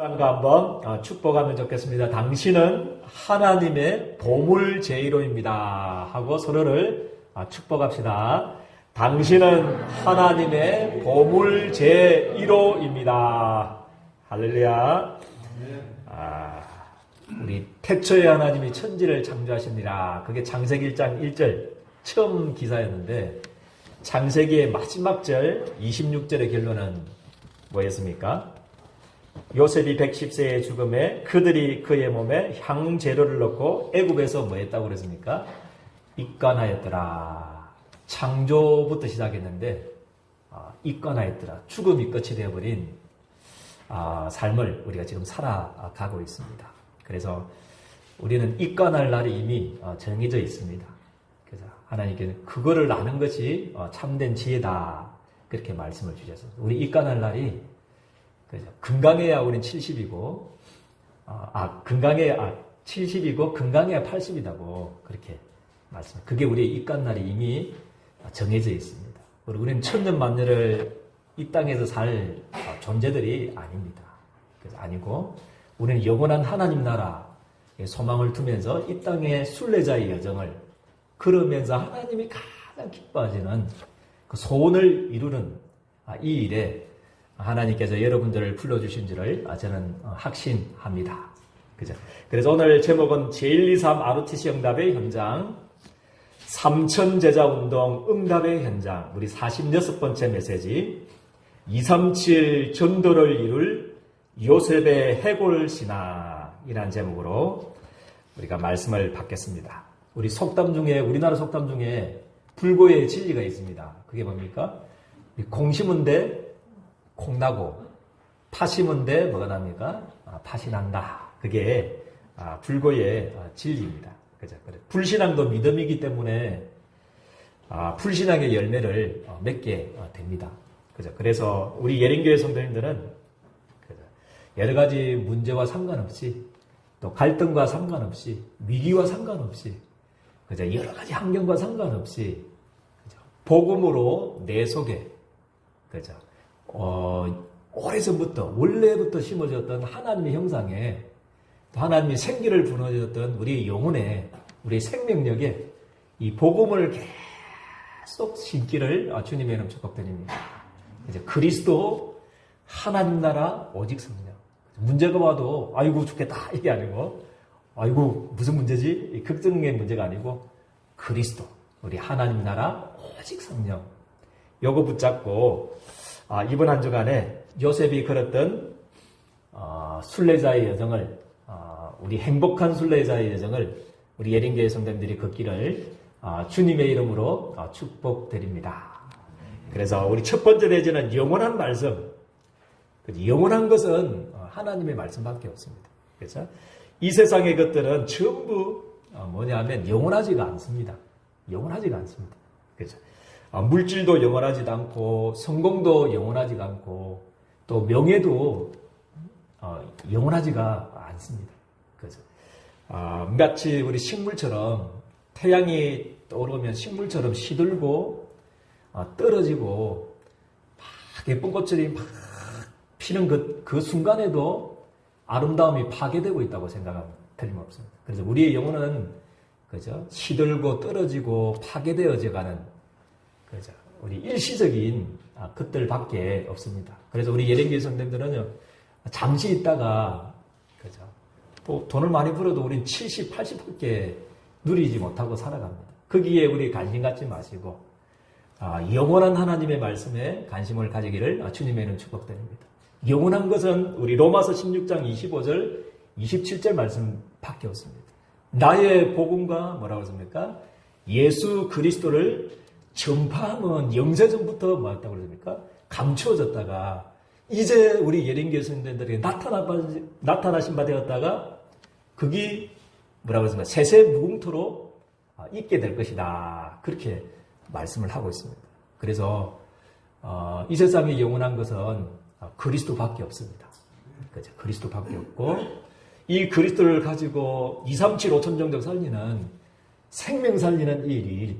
사람과 한번 어, 축복하면 좋겠습니다. 당신은 하나님의 보물 제이로입니다. 하고 서로를 어, 축복합시다. 당신은 하나님의 보물 제1호입니다. 할렐루야. 아, 우리 태초에 하나님이 천지를 창조하시니라. 그게 창세기 1장 1절 처음 기사였는데 창세기의 마지막 절 26절의 결론은 뭐였습니까? 요셉이 110세의 죽음에 그들이 그의 몸에 향재료를 넣고 애굽에서 뭐 했다고 그랬습니까? 입관하였더라. 창조부터 시작했는데 아, 입관하였더라. 죽음이 끝이 되어버린 아, 삶을 우리가 지금 살아가고 있습니다. 그래서 우리는 입관할 날이 이미 어, 정해져 있습니다. 그래서 하나님께는 그거를 아는 것이 어, 참된 지혜다. 그렇게 말씀을 주셨습니다. 우리 입관할 날이 그죠. 건강해야 우린 70이고, 아, 아, 건강해야, 아, 70이고, 건강해야 80이다고, 그렇게 말씀. 그게 우리의 입간날이 이미 정해져 있습니다. 우리는 천년 만년을 이 땅에서 살 존재들이 아닙니다. 그래서 아니고, 우리는 영원한 하나님 나라에 소망을 두면서 이 땅의 순례자의 여정을 걸으면서 하나님이 가장 기뻐하시는 그 소원을 이루는 아, 이 일에 하나님께서 여러분들을 불러주신 줄을 저는 확신합니다. 그죠? 그래서 오늘 제목은 제123 ROTC 응답의 현장, 삼천 제자 운동 응답의 현장, 우리 46번째 메시지, 237 전도를 이룰 요셉의 해골 신앙이라는 제목으로 우리가 말씀을 받겠습니다. 우리 속담 중에, 우리나라 속담 중에 불고의 진리가 있습니다. 그게 뭡니까? 공심은데 콩나고 파 심은데 뭐가 납니까? 아, 팥이 난다. 그게 아, 불고의 아, 진리입니다. 그죠? 불신앙도 믿음이기 때문에 아, 불신앙의 열매를 어, 맺게 어, 됩니다. 그죠? 그래서 우리 예린교회 성도님들은 그죠? 여러 가지 문제와 상관없이 또 갈등과 상관없이 위기와 상관없이 그죠? 여러 가지 환경과 상관없이 그죠? 복음으로 내 속에 그죠? 어, 오래전부터 원래부터 심어졌던 하나님의 형상에 또 하나님의 생기를 부어졌던 우리 영혼에 우리 생명력에 이 복음을 계속 심기를 주님의 이름 축복드립니다. 이제 그리스도 하나님 나라 오직 성령. 문제가 와도 아이고 죽겠다. 이게 아니고 아이고 무슨 문제지? 걱정의 문제가 아니고 그리스도 우리 하나님 나라 오직 성령. 요거 붙잡고 아, 이번 한 주간에 요셉이 걸었던 어, 순례자의 여정을 어, 우리 행복한 순례자의 여정을 우리 예린교회 성도님들이 걷기를 어, 주님의 이름으로 어, 축복드립니다. 그래서 우리 첫 번째 내지는 영원한 말씀. 영원한 것은 어, 하나님의 말씀밖에 없습니다. 그렇죠? 이 세상의 것들은 전부 어, 뭐냐면 영원하지가 않습니다. 영원하지가 않습니다. 그렇죠? 아, 물질도 영원하지도 않고 성공도 영원하지가 않고 또 명예도 어, 영원하지가 않습니다. 그죠? 아, 마치 우리 식물처럼 태양이 떠오르면 식물처럼 시들고 어, 떨어지고 막 예쁜 꽃들이 막 피는 그, 그 순간에도 아름다움이 파괴되고 있다고 생각하면 틀림없습니다. 그래서 우리의 영혼은 그죠? 시들고 떨어지고 파괴되어져 가는 그죠. 우리 일시적인 아, 것들밖에 없습니다. 그래서 우리 예령교회 성도들은요, 잠시 있다가, 그죠. 또 돈을 많이 벌어도 우린 70, 80밖에 누리지 못하고 살아갑니다. 거기에 우리 관심 갖지 마시고, 아, 영원한 하나님의 말씀에 관심을 가지기를 주님의 는 축복드립니다. 영원한 것은 우리 로마서 16장 25절, 27절 말씀 밖에 없습니다. 나의 복음과 뭐라고 했습니까? 예수 그리스도를 전파함은 영세전부터 뭐였다고 그러십니까? 감추어졌다가 이제 우리 예린교 성도들에게 나타나, 나타나신 바 되었다가 그게 뭐라고 했습니까? 세세 무궁토로 아, 있게 될 것이다. 그렇게 말씀을 하고 있습니다. 그래서 어, 이 세상에 영원한 것은 아, 그리스도밖에 없습니다. 그죠? 그리스도밖에 없고 이 그리스도를 가지고 2, 3, 7, 5천 정도 살리는 생명 살리는 이 일,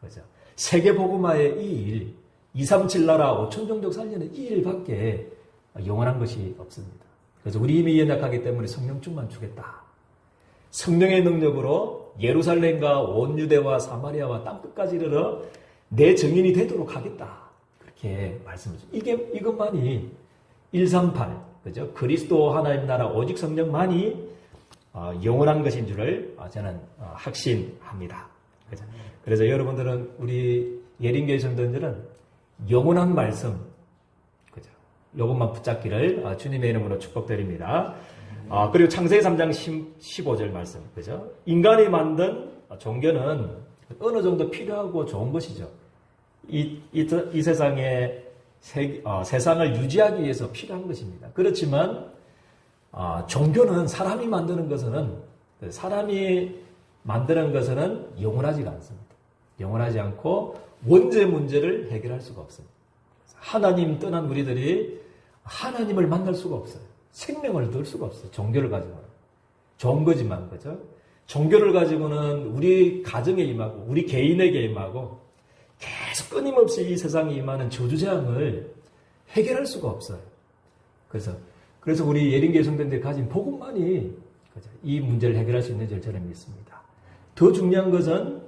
그죠? 세계복음화의 이 일, 2, 3, 7 나라 5천 종족 살리는 이 일밖에 영원한 것이 없습니다. 그래서 우리 힘이 연약하기 때문에 성령충만 주겠다. 성령의 능력으로 예루살렘과 온 유대와 사마리아와 땅 끝까지 이르러 내 증인이 되도록 하겠다. 그렇게 말씀을 주 이게 이것만이 138 그죠? 그리스도 하나님 나라 오직 성령만이 어, 영원한 것인 줄을 어, 저는 어, 확신합니다. 그죠? 그래서 여러분들은 우리 예린교회 성도들은 영원한 말씀 그죠? 요것만 붙잡기를 어, 주님의 이름으로 축복드립니다. 아, 그리고 창세기 3장 15절 말씀. 그죠? 인간이 만든 종교는 어느 정도 필요하고 좋은 것이죠. 이, 이, 이 세상에 세, 어, 세상을 유지하기 위해서 필요한 것입니다. 그렇지만 어, 종교는 사람이 만드는 것은 사람이 만드는 것은 영원하지가 않습니다. 영원하지 않고 원죄 문제를 해결할 수가 없습니다. 하나님 떠난 우리들이 하나님을 만날 수가 없어요. 생명을 넣을 수가 없어요. 종교를 가지고는. 좋은 거지만, 그죠? 종교를 가지고는 우리 가정에 임하고, 우리 개인에게 임하고, 계속 끊임없이 이 세상에 임하는 저주재앙을 해결할 수가 없어요. 그래서, 그래서 우리 예린계 성도들이 가진 복음만이 그죠? 이 문제를 해결할 수 있는 줄 저는 믿습니다. 더 중요한 것은,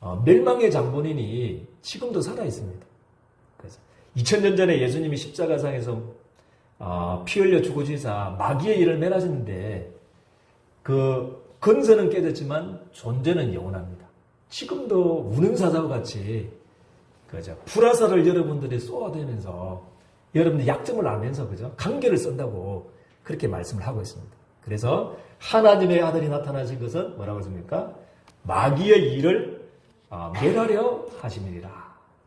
어, 멸망의 장본인이 지금도 살아 있습니다. 그래서 2000년 전에 예수님이 십자가상에서 어, 피 흘려 죽으시사 마귀의 일을 멸하셨는데 그 근서는 깨졌지만 존재는 영원합니다. 지금도 우는 사자와 같이 그죠 불화살을 여러분들이 쏘아대면서 여러분들 약점을 알면서 그죠 관계를 쓴다고 그렇게 말씀을 하고 있습니다. 그래서 하나님의 아들이 나타나신 것은 뭐라고 했습니까? 마귀의 일을 어, 멸하려 하심이니라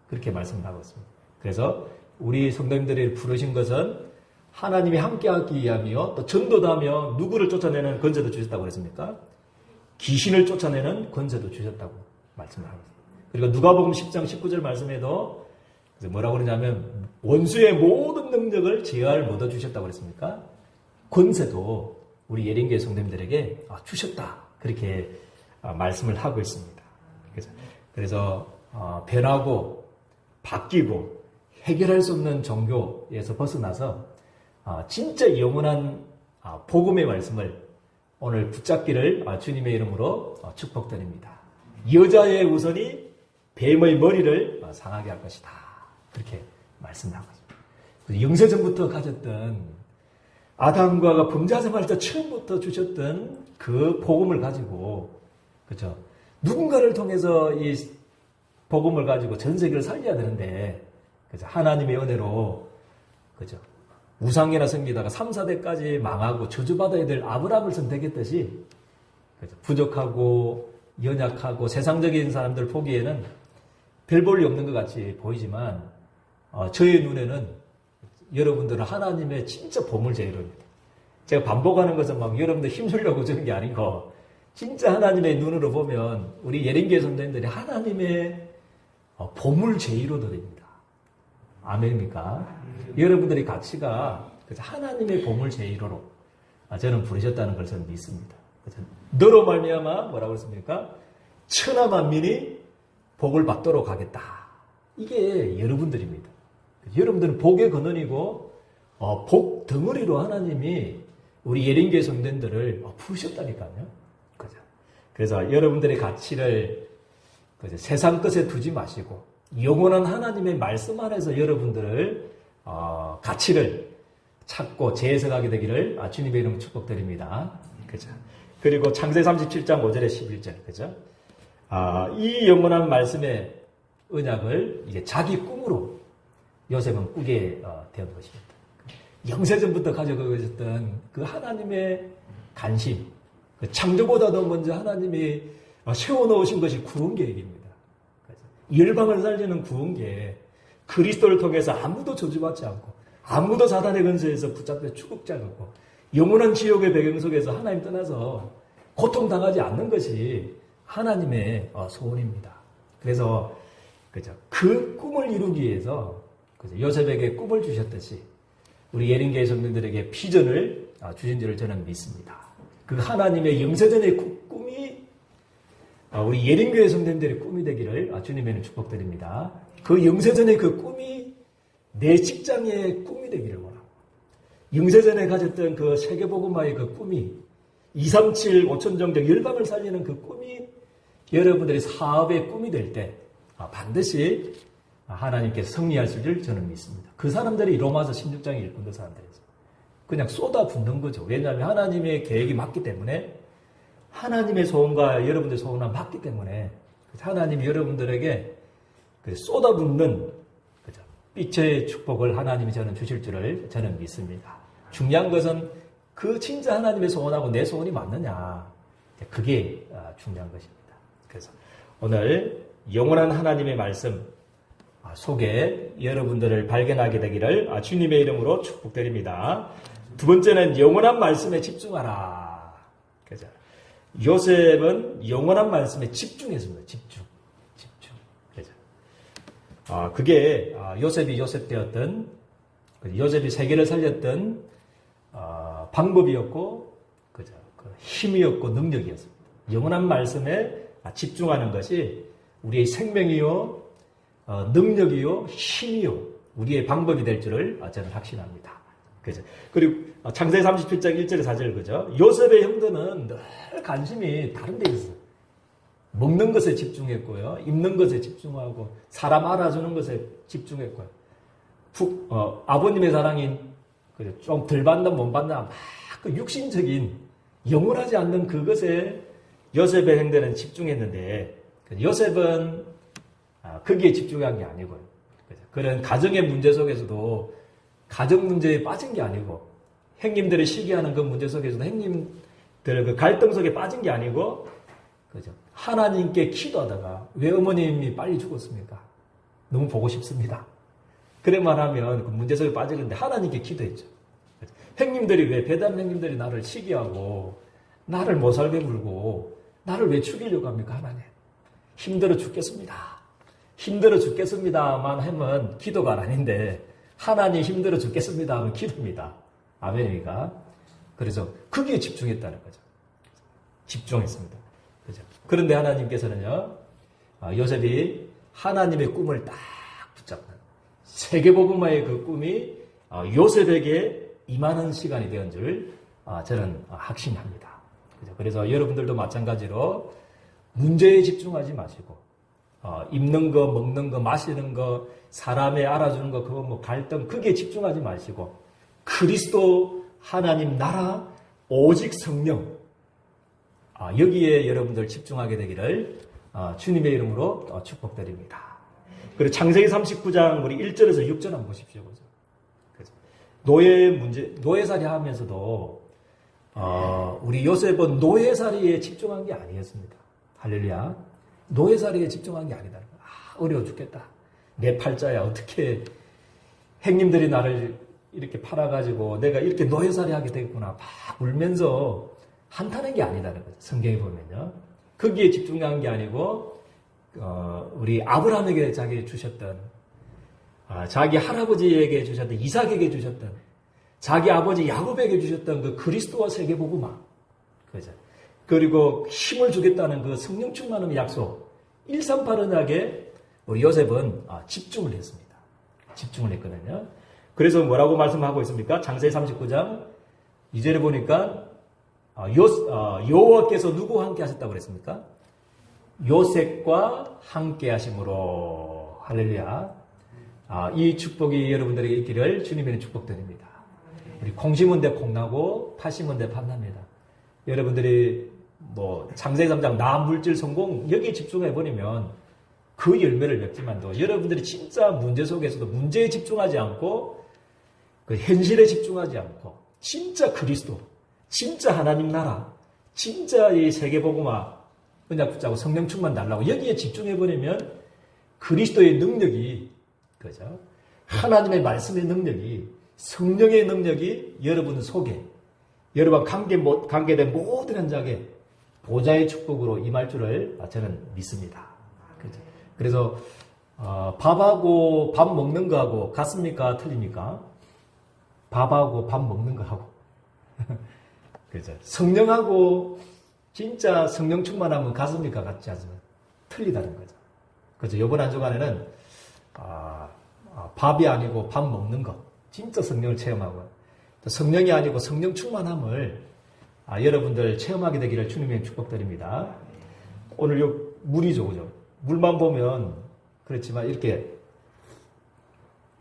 그렇게 말씀을 하고 있습니다. 그래서 우리 성도님들이 부르신 것은 하나님이 함께하기 위함이요. 또 전도다며 누구를 쫓아내는 권세도 주셨다고 그랬습니까? 귀신을 쫓아내는 권세도 주셨다고 말씀을 하고 있습니다. 그리고 누가복음 10장 19절 말씀에도 뭐라고 그러냐면 원수의 모든 능력을 제어할 못 주셨다고 그랬습니까? 권세도 우리 예린교회 성도님들에게 아, 주셨다. 그렇게 아, 말씀을 하고 있습니다. 그래서, 어, 변하고 바뀌고 해결할 수 없는 종교에서 벗어나서 아, 진짜 영원한 아, 복음의 말씀을 오늘 붙잡기를 아, 주님의 이름으로 축복드립니다. 여자의 우선이 뱀의 머리를 상하게 할 것이다. 그렇게 말씀하고 있습니다. 영세전부터 가졌던 아담과 범죄하자마자 처음부터 주셨던 그 복음을 가지고 그죠? 누군가를 통해서 이 복음을 가지고 전 세계를 살려야 되는데 그죠? 하나님의 은혜로 그죠? 우상이나 섬기다가 3, 4대까지 망하고 저주받아야 될 아브라함을 선택했듯이 그죠? 부족하고 연약하고 세상적인 사람들 보기에는 별 볼일 없는 것 같이 보이지만 어, 저의 눈에는 여러분들은 하나님의 진짜 보물제일입니다. 제가 반복하는 것은 막 여러분들 힘주려고 저는 게 아니고 진짜 하나님의 눈으로 보면 우리 예린계 선생님들이 하나님의 어, 보물 제의로들입니다. 아멘입니까? 여러분들의 가치가 하나님의 보물 제일로 아, 저는 부르셨다는 걸 저는 믿습니다. 너로 말미암아 뭐라고 했습니까? 천하 만민이 복을 받도록 하겠다. 이게 여러분들입니다. 여러분들은 복의 근원이고 어, 복 덩어리로 하나님이 우리 예린교회 성도들을 어, 부르셨다니까요. 그래서 여러분들의 가치를 그죠? 세상 것에 두지 마시고 영원한 하나님의 말씀 안에서 여러분들을 어, 가치를 찾고 재해석하게 되기를 아, 주님의 이름 축복드립니다. 그죠? 그리고 창세 37장 5절에 11절, 그죠? 아, 이 영원한 말씀의 언약을 이제 자기 꿈으로 요셉은 꾸게 어, 된 것입니다. 영세전부터 가져가고 있었던 그 하나님의 관심, 그 창조보다도 먼저 하나님이 어, 세워놓으신 것이 구원 계획입니다. 열방을 살리는 구원 계획, 그리스도를 통해서 아무도 저주받지 않고 아무도 사단의 근세에서 붙잡혀 추국지 않고 영원한 지옥의 배경 속에서 하나님 떠나서 고통당하지 않는 것이 하나님의 어, 소원입니다. 그래서 그죠 그 꿈을 이루기 위해서 그죠 요셉에게 꿈을 주셨듯이 우리 예린교회 성도들에게 비전을 어, 주신 줄을 저는 믿습니다. 그 하나님의 영세전의 꿈이 어, 우리 예린교회 성도들의 꿈이 되기를 주님에는 축복드립니다. 그 영세전의 그 꿈이 내 직장의 꿈이 되기를 원하고 영세전에 가졌던 그 세계복음화의 그 꿈이 237 5천 정도 열방을 살리는 그 꿈이 여러분들의 사업의 꿈이 될때 아, 반드시 하나님께서 승리하실 줄 저는 믿습니다. 그 사람들이 로마서 16장에 일꾼 그 사람들이죠. 그냥 쏟아붓는 거죠. 왜냐하면 하나님의 계획이 맞기 때문에 하나님의 소원과 여러분들의 소원과 맞기 때문에 하나님이 여러분들에게 그 쏟아붓는 그죠? 빛의 축복을 하나님이 저는 주실 줄을 저는 믿습니다. 중요한 것은 그 진짜 하나님의 소원하고 내 소원이 맞느냐. 그게 아, 중요한 것입니다. 그래서 오늘 영원한 하나님의 말씀 아, 속에 여러분들을 발견하게 되기를 아, 주님의 이름으로 축복드립니다. 두 번째는 영원한 말씀에 집중하라. 그죠? 요셉은 영원한 말씀에 집중했습니다. 집중. 집중. 그죠? 아, 그게 아, 요셉이 요셉 되었던 그 요셉이 세계를 살렸던 아, 방법이었고 그죠? 그 힘이었고 능력이었습니다. 영원한 말씀에 아, 집중하는 것이 우리의 생명이요 어, 능력이요 힘이요 우리의 방법이 될 줄을 저는 확신합니다. 그죠? 그리고 창세기 37장 1절에 4절 그죠? 요셉의 형들은 늘 관심이 다른 데 있어. 먹는 것에 집중했고요. 입는 것에 집중하고 사람 알아주는 것에 집중했고요. 푹, 어, 아버님의 사랑인 좀덜 받나 못 받나 막그 육신적인 영원하지 않는 그것에 요셉의 행대는 집중했는데 요셉은 아, 거기에 집중한 게 아니고요. 그런 가정의 문제 속에서도 가정 문제에 빠진 게 아니고 행님들이 시기하는 그 문제 속에서도 행님들 그 갈등 속에 빠진 게 아니고 그죠? 하나님께 기도하다가 왜 어머님이 빨리 죽었습니까? 너무 보고 싶습니다. 그래만 하면 그 문제 속에 빠지는데 하나님께 기도했죠. 행님들이 왜 배단 행님들이 나를 시기하고 나를 못 살게 굴고 나를 왜 죽이려고 합니까 하나님? 힘들어 죽겠습니다. 힘들어 죽겠습니다만 하면 기도가 아닌데 하나님 힘들어 죽겠습니다 하면 기도입니다. 아멘입니까? 그래서 거기에 집중했다는 거죠. 집중했습니다. 그죠? 그런데 하나님께서는요, 아, 요셉이 하나님의 꿈을 딱 붙잡는 세계복음화의 그 꿈이 아, 요셉에게 임하는 시간이 되었 줄 아, 저는 확신합니다. 그래서 여러분들도 마찬가지로 문제에 집중하지 마시고 어, 입는 거, 먹는 거, 마시는 거, 사람의 알아주는 거, 그거 뭐 갈등, 크게 집중하지 마시고, 그리스도 하나님 나라, 오직 성령, 아, 여기에 여러분들 집중하게 되기를 아, 주님의 이름으로 어, 축복드립니다. 그리고 창세기 39장 우리 1절에서 6절 한번 보십시오. 노예 문제, 노예살이 하면서도 어, 우리 요셉은 노예살이에 집중한 게 아니었습니다. 할렐루야. 노예살이에 집중한 게 아니다. 아, 어려워 죽겠다. 내 팔자야. 어떻게 행님들이 나를 이렇게 팔아가지고 내가 이렇게 노예살이 하게 되겠구나. 막 울면서 한탄한 게 아니다는 거죠. 성경에 보면요. 거기에 집중한 게 아니고, 어, 우리 아브라함에게 자기 주셨던, 아, 자기 할아버지에게 주셨던, 이삭에게 주셨던, 자기 아버지 야곱에게 주셨던 그 그리스도와 세계복음화. 그죠. 그리고 힘을 주겠다는 그 성령 충만함의 약속. 일삼팔은하게 우리 요셉은 아, 집중을 했습니다. 집중을 했거든요. 그래서 뭐라고 말씀하고 있습니까? 장세기 39장 2절에 보니까 아, 요, 어, 여호와께서 누구와 함께 하셨다고 그랬습니까? 요셉과 함께 하심으로 할렐루야. 아, 이 축복이 여러분들에게 있기를 주님의 축복드립니다. 우리 콩심은 데 콩나고 파심은 데 판납니다. 여러분들이 뭐 장세 3장 나 물질 성공 여기에 집중해 버리면 그 열매를 맺지만도 여러분들이 진짜 문제 속에서도 문제에 집중하지 않고 그 현실에 집중하지 않고 진짜 그리스도 진짜 하나님 나라, 진짜 이 세계 복음화 은약 붙잡고 성령 충만 달라고 여기에 집중해 버리면 그리스도의 능력이, 그죠? 하나님의 말씀의 능력이, 성령의 능력이 여러분 속에, 여러분 관계, 관계된 모든 현장에 보좌의 축복으로 임할 줄을 저는 믿습니다. 그죠? 그래서, 어, 밥하고 밥 먹는 거하고 같습니까? 틀립니까? 밥하고 밥 먹는 거하고. 그죠? 성령하고 진짜 성령 충만하면 가슴이가 같지 않으면 틀리다는 거죠. 그죠? 요번 한 주간에는, 아, 아, 밥이 아니고 밥 먹는 거. 진짜 성령을 체험하고, 또 성령이 아니고 성령 충만함을 아, 여러분들 체험하게 되기를 주님의 축복드립니다. 오늘 요 물이죠, 그죠? 물만 보면 그렇지만 이렇게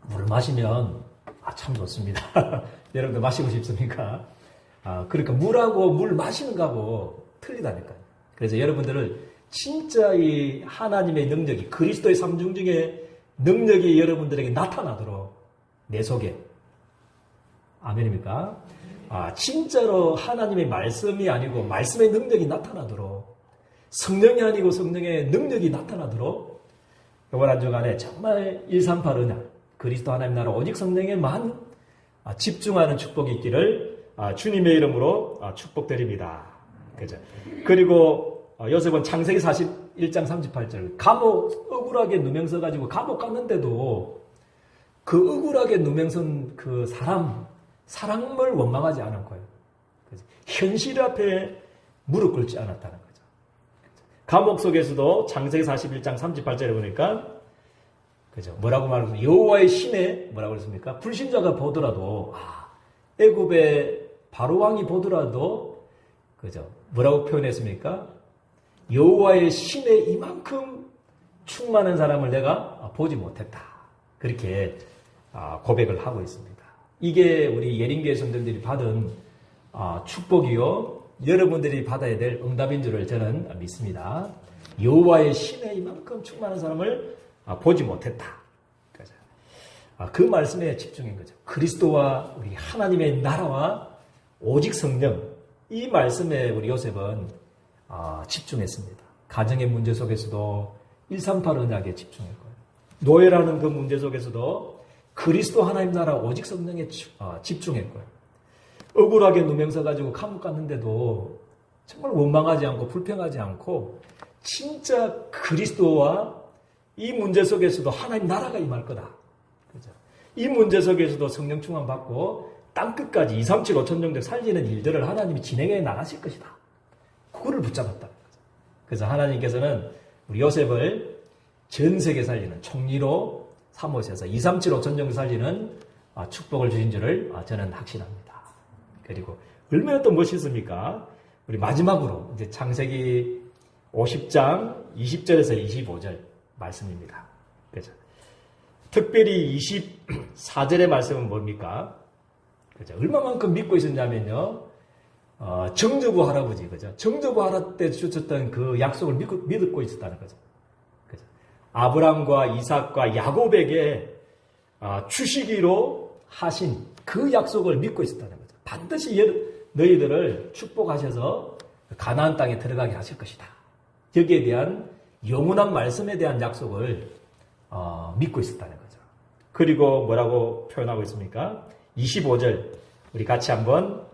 물을 마시면 아, 참 좋습니다. 여러분들 마시고 싶습니까? 아, 그러니까 물하고 물 마시는 거하고 틀리다니까요. 그래서 여러분들을 진짜 이 하나님의 능력이 그리스도의 삼중 중에 능력이 여러분들에게 나타나도록 내 속에 아멘입니까? 아, 진짜로 하나님의 말씀이 아니고 말씀의 능력이 나타나도록 성령이 아니고 성령의 능력이 나타나도록 이번 한 주간에 정말 138 은혜 그리스도 하나님 나라 오직 성령에만 아, 집중하는 축복이 있기를 아, 주님의 이름으로 아, 축복드립니다. 그죠? 그리고 어, 요셉은 창세기 41장 38절 감옥 억울하게 누명서 가지고 감옥 갔는데도 그 억울하게 누명선 그 사람 사랑을 원망하지 않았고요. 현실 앞에 무릎 꿇지 않았다는. 감옥 속에서도 창세기 41장 38절에 보니까 그죠? 뭐라고 말하면 여호와의 신에 뭐라고 그랬습니까? 불신자가 보더라도 아, 애굽의 바로 왕이 보더라도 그죠? 뭐라고 표현했습니까? 여호와의 신에 이만큼 충만한 사람을 내가 보지 못했다. 그렇게 아, 고백을 하고 있습니다. 이게 우리 예린교회 성도들이 받은 아, 축복이요. 여러분들이 받아야 될 응답인 줄을 저는 믿습니다. 여호와의 신에 이만큼 충만한 사람을 아, 보지 못했다. 아, 그 말씀에 집중한 거죠. 그리스도와 우리 하나님의 나라와 오직 성령 이 말씀에 우리 요셉은 아, 집중했습니다. 가정의 문제 속에서도 138 언약에 집중했고요. 노예라는 그 문제 속에서도 그리스도 하나님 나라 오직 성령에 집중했고요. 억울하게 누명서 가지고 감옥 갔는데도 정말 원망하지 않고 불평하지 않고 진짜 그리스도와 이 문제 속에서도 하나님 나라가 임할 거다. 그죠? 이 문제 속에서도 성령 충만 받고 땅 끝까지 2, 3, 7, 5천 정도 살리는 일들을 하나님이 진행해 나가실 것이다. 그거를 붙잡았다. 그래서 하나님께서는 우리 요셉을 전 세계 살리는 총리로 삼으셔서 2, 3, 7, 5천 정도 살리는 아, 축복을 주신 줄을 아, 저는 확신합니다. 그리고 얼마나 또 멋있습니까? 우리 마지막으로 이제 창세기 50장 20절에서 25절 말씀입니다. 그죠? 특별히 24절의 말씀은 뭡니까? 그죠? 얼마만큼 믿고 있었냐면요. 어, 정조부 할아버지, 그죠? 정조부 할아버지 때 주셨던 그 약속을 믿고, 믿고 있었다는 거죠. 그죠? 아브람과 이삭과 야곱에게 어, 주시기로 하신 그 약속을 믿고 있었다는 거죠. 반드시 너희들을 축복하셔서 가나안 땅에 들어가게 하실 것이다. 여기에 대한 영원한 말씀에 대한 약속을 어, 믿고 있었다는 거죠. 그리고 뭐라고 표현하고 있습니까? 25절 우리 같이 한번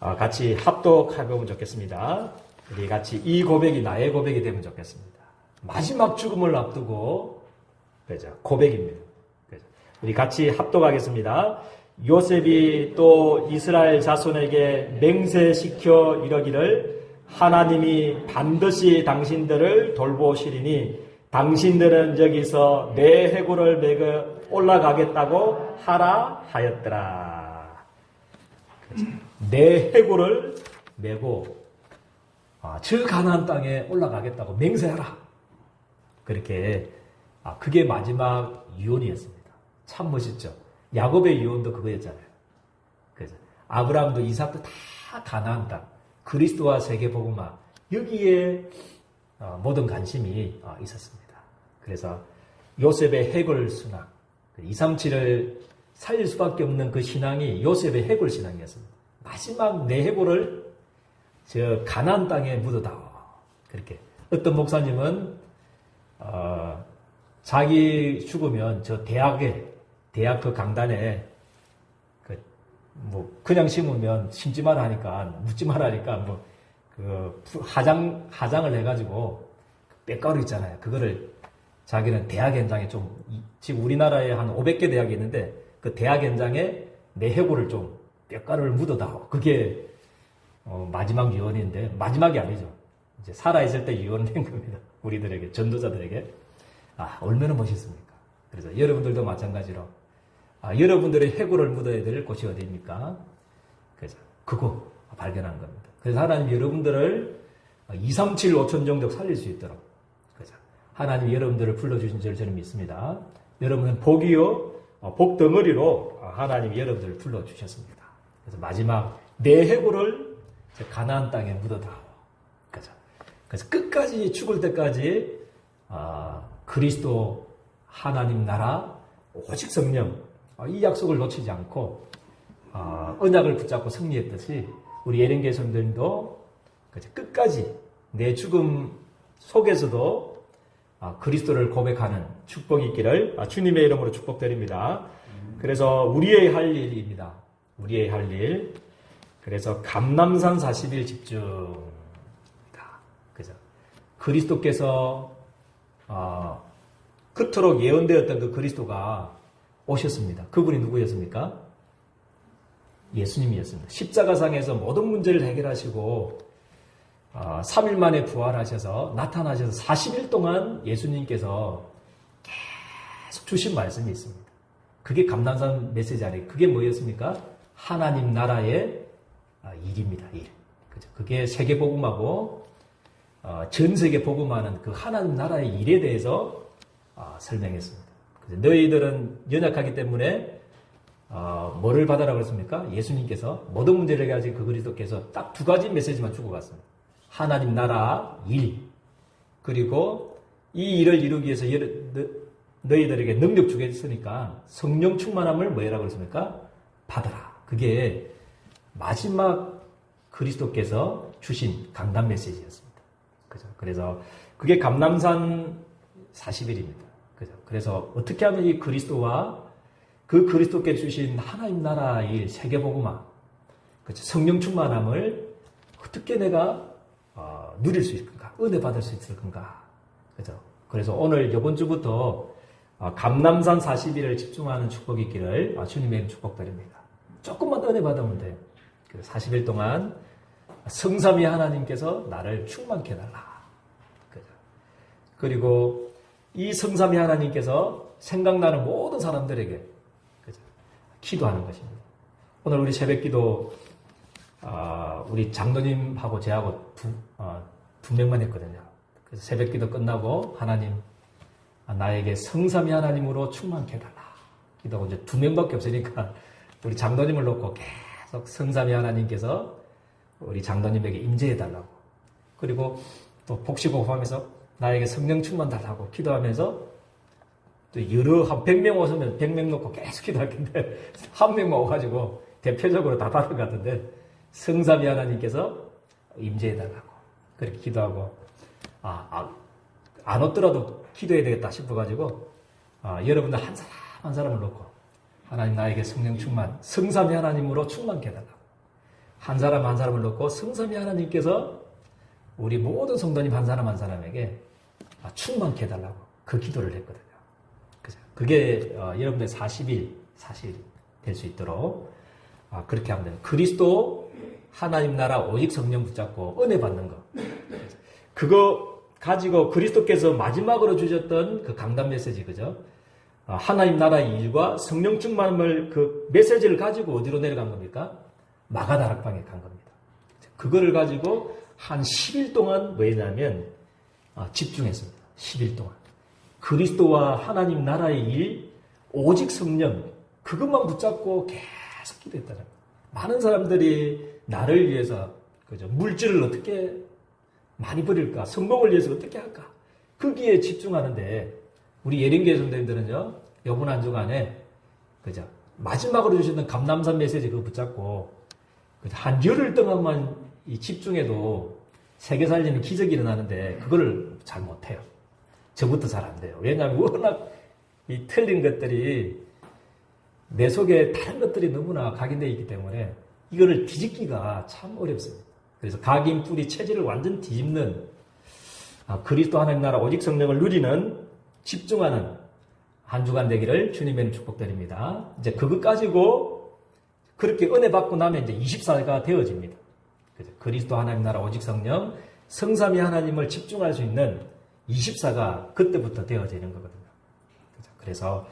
어, 같이 합독해 보면 좋겠습니다. 우리 같이 이 고백이 나의 고백이 되면 좋겠습니다. 마지막 죽음을 앞두고 그죠 고백입니다. 그죠? 우리 같이 합독하겠습니다. 요셉이 또 이스라엘 자손에게 맹세시켜 이러기를 하나님이 반드시 당신들을 돌보시리니 당신들은 여기서 내 해골을 매겨 올라가겠다고 하라 하였더라. 내 해골을 메고 아, 저 가나안 땅에 올라가겠다고 맹세하라. 그렇게 아, 그게 마지막 유언이었습니다. 참 멋있죠. 야곱의 유언도 그거였잖아요. 그죠? 아브라함도 이삭도 다 가나안 땅. 그리스도와 세계 복음화 여기에 어, 모든 관심이 어, 있었습니다. 그래서 요셉의 해골 순학 237을 살릴 수밖에 없는 그 신앙이 요셉의 해골 신앙이었습니다. 마지막 내 해골을 저 가나안 땅에 묻어다오. 그렇게 어떤 목사님은 어, 자기 죽으면 저 대학에 대학 그 강단에 뭐 그냥 심으면 심지 말 하니까 묻지 말 하니까 뭐 그 하장 하장을 해가지고 빽가루 있잖아요. 그거를 자기는 대학 현장에 좀 지금 우리나라에 한 500개 대학이 있는데 그 대학 현장에 내 해고를 좀 뼈가루를 묻어다오. 그게 어 마지막 유언인데 마지막이 아니죠. 이제 살아 있을 때 유언된 겁니다. 우리들에게 전도자들에게 아 얼마나 멋있습니까? 그래서 여러분들도 마찬가지로 아, 여러분들의 해고를 묻어야 될 곳이 어디입니까? 그죠. 그거 발견한 겁니다. 그래서 하나님 여러분들을 2, 3, 7, 5천 정도 살릴 수 있도록. 그죠. 하나님 여러분들을 불러주신 줄 저는 믿습니다. 여러분은 복이요, 어, 복 덩어리로 하나님 여러분들을 불러주셨습니다. 그래서 마지막 내 해고를 가나안 땅에 묻어다오. 그죠. 그래서 끝까지 죽을 때까지 아, 그리스도 하나님 나라 오직 성령 아, 이 약속을 놓치지 않고 아, 언약을 붙잡고 승리했듯이 우리 예령계 성도님도 끝까지 내 죽음 속에서도 아, 그리스도를 고백하는 축복이 있기를 주님의 이름으로 축복드립니다. 그래서 우리의 할 일입니다. 우리의 할 일. 그래서 감남산 40일 집중입니다. 그죠? 그리스도께서 어, 그토록 예언되었던 그 그리스도가 오셨습니다. 그분이 누구였습니까? 예수님이었습니다. 십자가상에서 모든 문제를 해결하시고 어, 3일 만에 부활하셔서 나타나셔서 40일 동안 예수님께서 계속 주신 말씀이 있습니다. 그게 감남산 메시지 아니에요. 그게 뭐였습니까? 하나님 나라의 아, 일입니다. 일. 그게 세계 복음하고 어, 전 세계 복음하는 그 하나님 나라의 일에 대해서 어, 설명했습니다. 너희들은 연약하기 때문에 어, 뭐를 받아라 그랬습니까? 예수님께서 모든 문제를 해가지고 그 그리스도께서 딱 두 가지 메시지만 주고 갔습니다. 하나님 나라 일 그리고 이 일을 이루기 위해서 너희들에게 능력 주겠으니까 성령 충만함을 뭐라고 그랬습니까? 받아라. 그게 마지막 그리스도께서 주신 강단 메시지였습니다. 그죠? 그래서 그게 감남산 40일입니다. 그죠? 그래서 어떻게 하면 이 그리스도와 그 그리스도께 주신 하나님 나라의 세계복음화, 그죠? 성령 충만함을 어떻게 내가 어, 누릴 수 있을 건가? 은혜 받을 수 있을 건가? 그죠? 그래서 오늘 이번 주부터 어, 감남산 40일을 집중하는 축복이 있기를 어, 주님의 축복드립니다. 조금만 은혜 받으면 돼요. 40일 동안 성삼위 하나님께서 나를 충만케 해달라. 그리고 이 성삼위 하나님께서 생각나는 모든 사람들에게 기도하는 것입니다. 오늘 우리 새벽 기도 아, 우리 장로님하고 저하고 두, 어, 두 명만 했거든요. 그래서 새벽 기도 끝나고 하나님 나에게 성삼위 하나님으로 충만케 해달라. 기도하고 이제 두 명밖에 없으니까 우리 장로님을 놓고 계속 성삼위 하나님께서 우리 장로님에게 임재해 달라고. 그리고 또 복식 호흡하면서 나에게 성령 충만 달라고 기도하면서 또 여러 한 100명 오시면 100명 놓고 계속 기도할 텐데 한 명만 와가지고 대표적으로 다 받은 것 같은데 성삼위 하나님께서 임재해 달라고 그렇게 기도하고 아, 아, 안 왔더라도 기도해야 되겠다 싶어가지고 아, 여러분들 한 사람 한 사람을 놓고 하나님 나에게 성령 충만 성삼위 하나님으로 충만케 해달라고. 한 사람 한 사람을 놓고 성삼위 하나님께서 우리 모든 성도님 한 사람 한 사람에게 아, 충만케 해달라고 그 기도를 했거든요. 그게 어, 여러분들 40일, 사실 될 수 있도록 아, 그렇게 하면 돼요. 그리스도 하나님 나라 오직 성령 붙잡고 은혜 받는 거. 그거 가지고 그리스도께서 마지막으로 주셨던 그 강단 메시지, 그죠? 아, 하나님 나라의 일과 성령 충만함을 그 메시지를 가지고 어디로 내려간 겁니까? 마가다락방에 간 겁니다. 그거를 가지고 한 10일 동안 왜냐면 아, 집중했습니다. 10일 동안. 그리스도와 하나님 나라의 일, 오직 성령, 그것만 붙잡고 계속 기도했다는 거예요. 많은 사람들이 나를 위해서, 그죠. 물질을 어떻게 많이 버릴까? 성공을 위해서 어떻게 할까? 거기에 집중하는데, 우리 예린계 선생님들은요, 요번 한 주간에, 그죠. 마지막으로 주셨던 감남산 메시지 그거 붙잡고, 한 열흘 동안만 집중해도 세계 살리는 기적이 일어나는데, 그거를 잘 못해요. 저부터 잘 안 돼요. 왜냐하면 워낙 이 틀린 것들이 내 속에 다른 것들이 너무나 각인되어 있기 때문에 이거를 뒤집기가 참 어렵습니다. 그래서 각인 뿌리 체질을 완전 뒤집는 아, 그리스도 하나님 나라 오직 성령을 누리는 집중하는 한 주간 되기를 주님의 축복드립니다. 이제 그것 가지고 그렇게 은혜 받고 나면 이제 24가 되어집니다. 그리스도 하나님 나라 오직 성령 성삼위 하나님을 집중할 수 있는 24가 그때부터 되어지는 거거든요. 그래서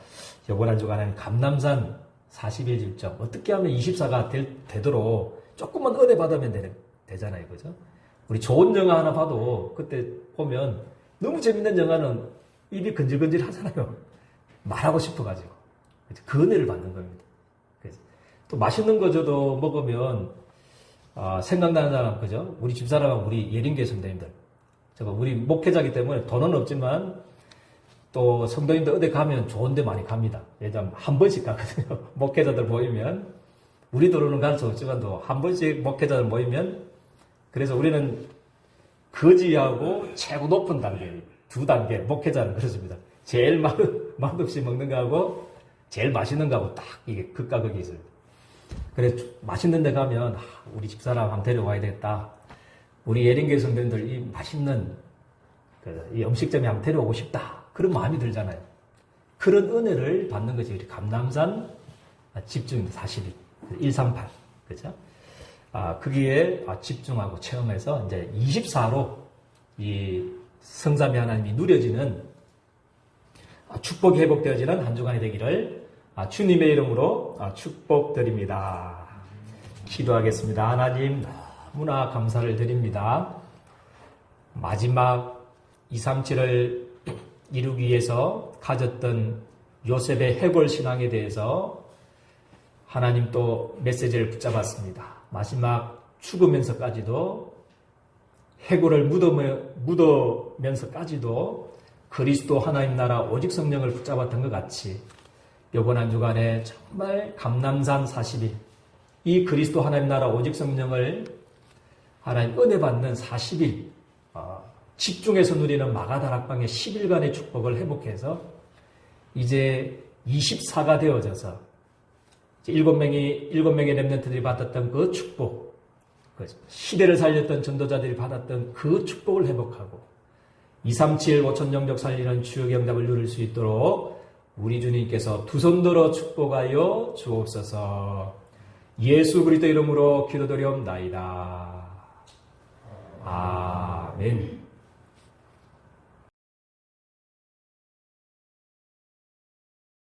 요번 한 주간은 감남산 40일 집정 어떻게 하면 24가 될, 되도록 조금만 은혜 받으면 되는, 되잖아요. 그죠? 우리 좋은 영화 하나 봐도 그때 보면 너무 재밌는 영화는 입이 근질근질 하잖아요. 말하고 싶어가지고. 그 은혜를 받는 겁니다. 또 맛있는 거 저도 먹으면 아, 생각나는 사람, 그죠? 우리 집사람하고 우리 예린교 선생님들. 제가 우리 목회자기 때문에 돈은 없지만 또 성도님들 어디 가면 좋은 데 많이 갑니다. 예전 한 번씩 가거든요. 목회자들 모이면. 우리 도로는 갈 수 없지만도 한 번씩 목회자들 모이면 그래서 우리는 거지하고 최고 높은 단계, 두 단계, 목회자는 그렇습니다. 제일 맛, 맛없이 먹는 거하고 제일 맛있는 거하고 딱 이게 극과 극이 있어요. 그래 맛있는 데 가면 아, 우리 집사람 한번 데려와야 되겠다. 우리 예린교 성도님들 이 맛있는 그, 이 음식점에 한번 데려오고 싶다. 그런 마음이 들잖아요. 그런 은혜를 받는 것이 우리 감남산 집중 42, 138. 그죠? 아, 거기에 아, 집중하고 체험해서 이제 24로 이 성삼위 하나님이 누려지는 아, 축복이 회복되어지는 한 주간이 되기를 아, 주님의 이름으로 아, 축복드립니다. 기도하겠습니다. 하나님 너무나 감사를 드립니다. 마지막 237을 이루기 위해서 가졌던 요셉의 해골 신앙에 대해서 하나님 또 메시지를 붙잡았습니다. 마지막 죽으면서까지도 해골을 묻으면서까지도 그리스도 하나님 나라 오직 성령을 붙잡았던 것 같이 이번 한 주간에 정말 감남산 40일. 이 그리스도 하나님 나라 오직 성령을 하나님 은혜 받는 40일. 어, 집중해서 누리는 마가다락방의 10일간의 축복을 회복해서 이제 24가 되어져서 일곱 명이 일곱 명의 렘넌트들이 받았던 그 축복, 그 시대를 살렸던 전도자들이 받았던 그 축복을 회복하고 237 5천 영적 살리는 주의 영답을 누릴 수 있도록 우리 주님께서 두 손 들어 축복하여 주옵소서. 예수 그리스도 이름으로 기도드리옵나이다. 아멘.